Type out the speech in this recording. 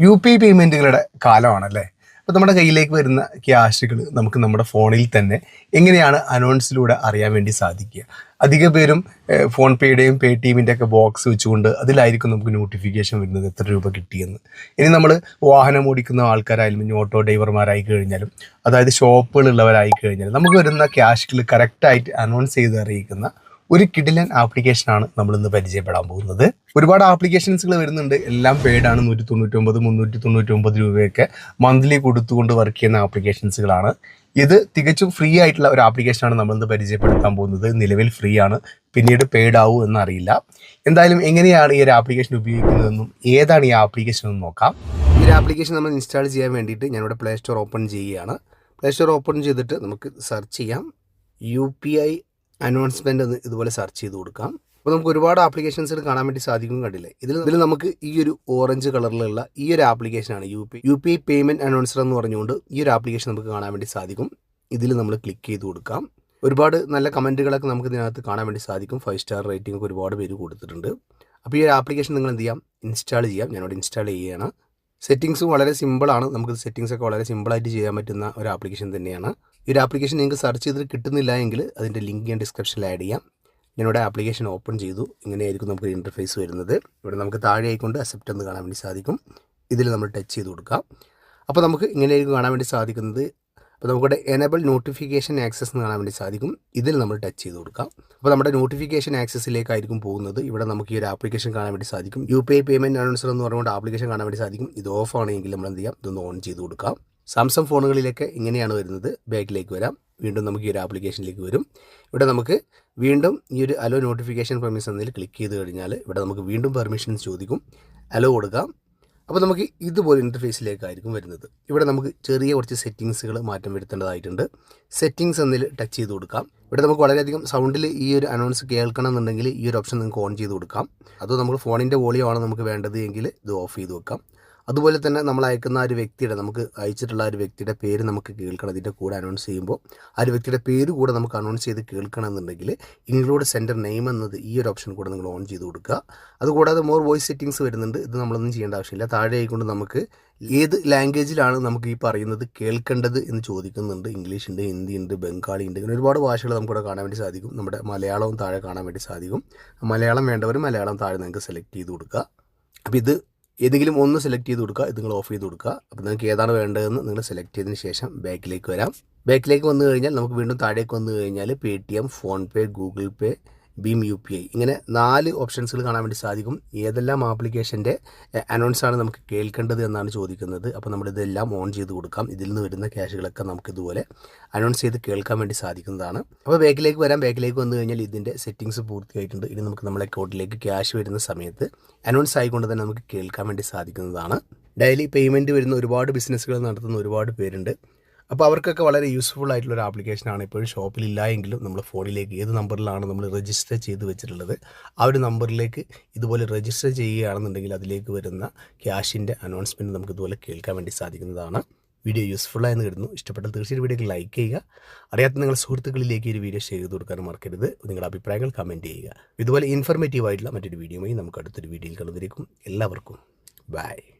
U P പേയ്മെന്റുകളുടെ കാലമാണല്ലേ? അപ്പോൾ നമ്മുടെ കയ്യിലേക്ക് വരുന്ന ക്യാഷുകൾ നമുക്ക് നമ്മുടെ ഫോണിൽ തന്നെ എങ്ങനെയാണ് അനൗൺസിലൂടെ അറിയാൻ വേണ്ടി സാധിക്കുക? അധിക പേരും ഫോൺ പേയുടെയും പേ ടി എമ്മിന്റെ ഒക്കെ ബോക്സ് വെച്ചുകൊണ്ട് അതിലായിരിക്കും നമുക്ക് നോട്ടിഫിക്കേഷൻ വരുന്നത് എത്ര രൂപ കിട്ടിയെന്ന്. ഇനി നമ്മൾ വാഹനം ഓടിക്കുന്ന ആൾക്കാരായാലും ഓട്ടോ ഡ്രൈവർമാരായി കഴിഞ്ഞാലും അതായത് ഷോപ്പുകളുള്ളവരായി കഴിഞ്ഞാലും നമുക്ക് വരുന്ന ക്യാഷുകൾ കറക്റ്റായിട്ട് അനൗൺസ് ചെയ്ത് അറിയിക്കുന്ന ഒരു കിഡിലൻ ആപ്ലിക്കേഷനാണ് നമ്മൾ ഇന്ന് പരിചയപ്പെടാൻ പോകുന്നത്. ഒരുപാട് ആപ്ലിക്കേഷൻസുകൾ വരുന്നുണ്ട്. എല്ലാം പെയ്ഡാണ് നൂറ്റി തൊണ്ണൂറ്റി ഒമ്പത് മുന്നൂറ്റി തൊണ്ണൂറ്റി ഒമ്പത് രൂപയൊക്കെ മന്ത്ലി കൊടുത്തുകൊണ്ട് വർക്ക് ചെയ്യുന്ന ആപ്ലിക്കേഷൻസുകളാണ് ഇത് തികച്ചും ഫ്രീ ആയിട്ടുള്ള ഒരു ആപ്ലിക്കേഷനാണ് നമ്മൾ ഇന്ന് പരിചയപ്പെടുത്താൻ പോകുന്നത്. നിലവിൽ ഫ്രീ ആണ്. പിന്നീട് പെയ്ഡ് ആവും എന്നറിയില്ല. എന്തായാലും എങ്ങനെയാണ് ഈ ഒരു ആപ്ലിക്കേഷൻ ഉപയോഗിക്കുന്നതെന്നും ഏതാണ് ഈ ആപ്ലിക്കേഷൻ എന്ന് നോക്കാം. ഈ ഒരു ആപ്ലിക്കേഷൻ നമ്മൾ ഇൻസ്റ്റാൾ ചെയ്യാൻ വേണ്ടിയിട്ട് ഞാനിവിടെ പ്ലേ സ്റ്റോർ ഓപ്പൺ ചെയ്യുകയാണ്. പ്ലേ സ്റ്റോർ ഓപ്പൺ ചെയ്തിട്ട് നമുക്ക് സെർച്ച് ചെയ്യാം. യു പി ഐ അനൗൺസ്മെന്റ് എന്ന് ഇതുപോലെ സെർച്ച് ചെയ്ത് കൊടുക്കാം. അപ്പോൾ നമുക്ക് ഒരുപാട് ആപ്ലിക്കേഷൻസ് കാണാൻ വേണ്ടി സാധിക്കും കണ്ടില്ലേ? ഇതിൽ ഇതിൽ നമുക്ക് ഈ ഒരു ഓറഞ്ച് കളറിലുള്ള ഈ ഒരു ആപ്ലിക്കേഷനാണ് U P U P I payment announcer എന്ന് പറഞ്ഞുകൊണ്ട് ഈ ഒരു ആപ്ലിക്കേഷൻ നമുക്ക് കാണാൻ വേണ്ടി സാധിക്കും. ഇതിൽ നമ്മൾ ക്ലിക്ക് ചെയ്ത് കൊടുക്കാം. ഒരുപാട് നല്ല കമന്റുകളൊക്കെ നമുക്ക് ഇതിനകത്ത് കാണാൻ വേണ്ടി സാധിക്കും. ഫൈവ് സ്റ്റാർ റേറ്റിംഗ് ഒക്കെ ഒരുപാട് പേര് കൊടുത്തിട്ടുണ്ട്. അപ്പോൾ ഈ ഒരു ആപ്ലിക്കേഷൻ നിങ്ങൾ എന്ത് ചെയ്യാം? ഇൻസ്റ്റാൾ ചെയ്യാം. ഞാനിവിടെ ഇൻസ്റ്റാൾ ചെയ്യുകയാണ് സെറ്റിങ്സും വളരെ സിമ്പിളാണ് നമുക്ക് സെറ്റിങ്സ് ഒക്കെ വളരെ സിമ്പിളായിട്ട് ചെയ്യാൻ പറ്റുന്ന ഒരു ആപ്ലിക്കേഷൻ തന്നെയാണ്. ഈ ഒരു ആപ്ലിക്കേഷൻ നിങ്ങൾക്ക് സെർച്ച് ചെയ്തിട്ട് കിട്ടുന്നില്ല എങ്കിൽ അതിന്റെ ലിങ്ക് ഞാൻ ഡിസ്ക്രിപ്ഷനിൽ ആഡ് ചെയ്യാം. ഞാനിവിടെ ആപ്ലിക്കേഷൻ ഓപ്പൺ ചെയ്തു. ഇങ്ങനെയായിരിക്കും നമുക്ക് ഇന്റർഫേസ് വരുന്നത്. ഇവിടെ നമുക്ക് താഴെ ആയിക്കൊണ്ട് അക്സെപ്റ്റ് എന്ന് കാണാൻ വേണ്ടി സാധിക്കും. ഇതിൽ നമ്മൾ ടച്ച് ചെയ്ത് കൊടുക്കാം. അപ്പോൾ നമുക്ക് ഇങ്ങനെയായിരിക്കും കാണാൻ വേണ്ടി സാധിക്കുന്നത്. അപ്പോൾ നമുക്കിവിടെ എനബിൾ നോട്ടിഫിക്കേഷൻ ആക്സസ് എന്ന് കാണാൻ വേണ്ടി സാധിക്കും. ഇതിൽ നമ്മൾ ടച്ച് ചെയ്ത് കൊടുക്കാം. അപ്പോൾ നമ്മുടെ നോട്ടിഫിക്കേഷൻ ആക്സസിലേക്കായിരിക്കും പോകുന്നത്. ഇവിടെ നമുക്ക് ഈ ഒരു ആപ്ലിക്കേഷൻ കാണാൻ വേണ്ടി സാധിക്കും. U P I payment announcer എന്ന് പറഞ്ഞുകൊണ്ട് ആപ്ലിക്കേഷൻ കാണാൻ വേണ്ടി സാധിക്കും. ഇത് ഓഫ് ആണെങ്കിൽ നമ്മൾ എന്ത് ചെയ്യാം? ഇതൊന്ന് ഓൺ ചെയ്ത് കൊടുക്കാം. സാംസങ് ഫോണുകളിലൊക്കെ ഇങ്ങനെയാണ് വരുന്നത്. ബാക്കിലേക്ക് വരാം. വീണ്ടും നമുക്ക് ഈ ഒരു ആപ്ലിക്കേഷനിലേക്ക് വരും. ഇവിടെ നമുക്ക് വീണ്ടും ഈ ഒരു അലോ നോട്ടിഫിക്കേഷൻ പെർമിഷൻ എന്നതിൽ ക്ലിക്ക് ചെയ്ത് കഴിഞ്ഞാൽ ഇവിടെ നമുക്ക് വീണ്ടും പെർമിഷൻസ് ചോദിക്കും. അലോ കൊടുക്കാം. അപ്പോൾ നമുക്ക് ഇതുപോലെ ഇന്റർഫേസിലേക്കായിരിക്കും വരുന്നത്. ഇവിടെ നമുക്ക് ചെറിയ കുറച്ച് സെറ്റിങ്സുകൾ മാറ്റം വരുത്തേണ്ടതായിട്ടുണ്ട്. സെറ്റിങ്സ് എന്നതിൽ ടച്ച് ചെയ്ത് കൊടുക്കാം. ഇവിടെ നമുക്ക് വളരെയധികം സൗണ്ടിൽ ഈ ഒരു അനൗൺസ് കേൾക്കണം എന്നുണ്ടെങ്കിൽ ഈ ഒരു ഓപ്ഷൻ നിങ്ങൾക്ക് ഓൺ ചെയ്ത് കൊടുക്കാം. അതോ നമുക്ക് ഫോണിന്റെ വോളിയമാണ് നമുക്ക് വേണ്ടത് എങ്കിൽ ഇത് ഓഫ് ചെയ്ത് വെക്കാം. അതുപോലെ തന്നെ നമ്മൾ അയക്കുന്ന ഒരു വ്യക്തിയുടെ നമുക്ക് അയച്ചിട്ടുള്ള ഒരു വ്യക്തിയുടെ പേര് നമുക്ക് കേൾക്കണം. ഇതിന്റെ കൂടെ അനൗൺസ് ചെയ്യുമ്പോൾ ആ ഒരു വ്യക്തിയുടെ പേര് കൂടെ നമുക്ക് അനൗൺസ് ചെയ്ത് കേൾക്കണം എന്നുണ്ടെങ്കിൽ ഇൻക്ലൂഡ് സെന്റർ നെയിം എന്നത് ഈ ഒരു ഓപ്ഷൻ കൂടെ നിങ്ങൾ ഓൺ ചെയ്ത് കൊടുക്കുക. അതുകൂടാതെ മോർ വോയിസ് സെറ്റിംഗ്സ് വരുന്നുണ്ട്. ഇത് നമ്മളൊന്നും ചെയ്യേണ്ട ആവശ്യമില്ല. താഴെ ആയിക്കൊണ്ട് നമുക്ക് ഏത് ലാംഗ്വേജിലാണ് നമുക്ക് ഈ പറയുന്നത് കേൾക്കേണ്ടത് എന്ന് ചോദിക്കുന്നുണ്ട്. ഇംഗ്ലീഷ് ഉണ്ട് ഹിന്ദി ഉണ്ട് ബംഗാളി ഉണ്ട് ഇങ്ങനെ ഒരുപാട് ഭാഷകൾ നമുക്കിവിടെ കാണാൻ വേണ്ടി സാധിക്കും. നമ്മുടെ മലയാളവും താഴെ കാണാൻ വേണ്ടി സാധിക്കും. മലയാളം വേണ്ടവർ മലയാളം താഴെ നിങ്ങൾക്ക് സെലക്ട് ചെയ്ത് കൊടുക്കുക. അപ്പോൾ ഇത് ഏതെങ്കിലും ഒന്ന് സെലക്ട് ചെയ്ത് കൊടുക്കുക ഇത് നിങ്ങൾ ഓഫ് ചെയ്ത് കൊടുക്കുക. അപ്പോൾ നിങ്ങൾക്ക് ഏതാണ് വേണ്ടതെന്ന് നിങ്ങൾ സെലക്ട് ചെയ്തതിന് ശേഷം ബാക്കിലേക്ക് വരാം. ബാക്കിലേക്ക് വന്നു കഴിഞ്ഞാൽ നമുക്ക് വീണ്ടും താഴേക്ക് വന്നു കഴിഞ്ഞാൽ Paytm PhonePe Google Pay ഭീം യു പി ഐ. ഇങ്ങനെ നാല് ഓപ്ഷൻസുകൾ കാണാൻ വേണ്ടി സാധിക്കും. ഏതെല്ലാം ആപ്ലിക്കേഷന്റെ അനൗൺസ് ആണ് നമുക്ക് കേൾക്കേണ്ടത് എന്നാണ് ചോദിക്കുന്നത്. അപ്പോൾ നമ്മളിതെല്ലാം ഓൺ ചെയ്ത് കൊടുക്കാം. ഇതിൽ നിന്ന് വരുന്ന ക്യാഷുകളൊക്കെ നമുക്ക് ഇതുപോലെ അനൗൺസ് ചെയ്ത് കേൾക്കാൻ വേണ്ടി സാധിക്കുന്നതാണ്. അപ്പോൾ ബാക്കിലേക്ക് വരാം. ബാക്കിലേക്ക് വന്നു കഴിഞ്ഞാൽ ഇതിന്റെ സെറ്റിംഗ്സ് പൂർത്തിയായിട്ടുണ്ട്. ഇനി നമുക്ക് നമ്മുടെ അക്കൗണ്ടിലേക്ക് ക്യാഷ് വരുന്ന സമയത്ത് അനൗൺസ് ആയിക്കൊണ്ട് തന്നെ നമുക്ക് കേൾക്കാൻ വേണ്ടി സാധിക്കുന്നതാണ്. ഡെയിലി പേയ്മെന്റ് വരുന്ന ഒരുപാട് ബിസിനസ്സുകൾ നടത്തുന്ന ഒരുപാട് പേരുണ്ട്. അപ്പോൾ അവർക്കൊക്കെ വളരെ യൂസ്ഫുൾ ആയിട്ടുള്ള ഒരു ആപ്ലിക്കേഷനാണ് ഇപ്പോഴും ഷോപ്പിലില്ല എങ്കിലും നമ്മൾ ഫോണിലേക്ക് ഏത് നമ്പറിലാണ് നമ്മൾ രജിസ്റ്റർ ചെയ്ത് വെച്ചിട്ടുള്ളത് ആ ഒരു നമ്പറിലേക്ക് ഇതുപോലെ രജിസ്റ്റർ ചെയ്യുകയാണെന്നുണ്ടെങ്കിൽ അതിലേക്ക് വരുന്ന ക്യാഷിന്റെ അനൗൺസ്മെന്റ് നമുക്ക് ഇതുപോലെ കേൾക്കാൻ വേണ്ടി സാധിക്കുന്നതാണ്. വീഡിയോ യൂസ്ഫുൾ ആയെന്ന് കരുതുന്നു. ഇഷ്ടപ്പെട്ടാൽ തീർച്ചയായും വീഡിയോക്ക് ലൈക്ക് ചെയ്യുക. അറിയാത്ത നിങ്ങളുടെ സുഹൃത്തുക്കളിലേക്ക് ഒരു വീഡിയോ ഷെയർ ചെയ്ത് കൊടുക്കാൻ മറക്കരുത്. നിങ്ങളുടെ അഭിപ്രായങ്ങൾ കമന്റ് ചെയ്യുക. ഇതുപോലെ ഇൻഫർമേറ്റീവ് ആയിട്ടുള്ള മറ്റൊരു വീഡിയോയും നമുക്ക് അടുത്തൊരു വീഡിയോയിൽ കണ്ടുവരിക്കും എല്ലാവർക്കും ബൈ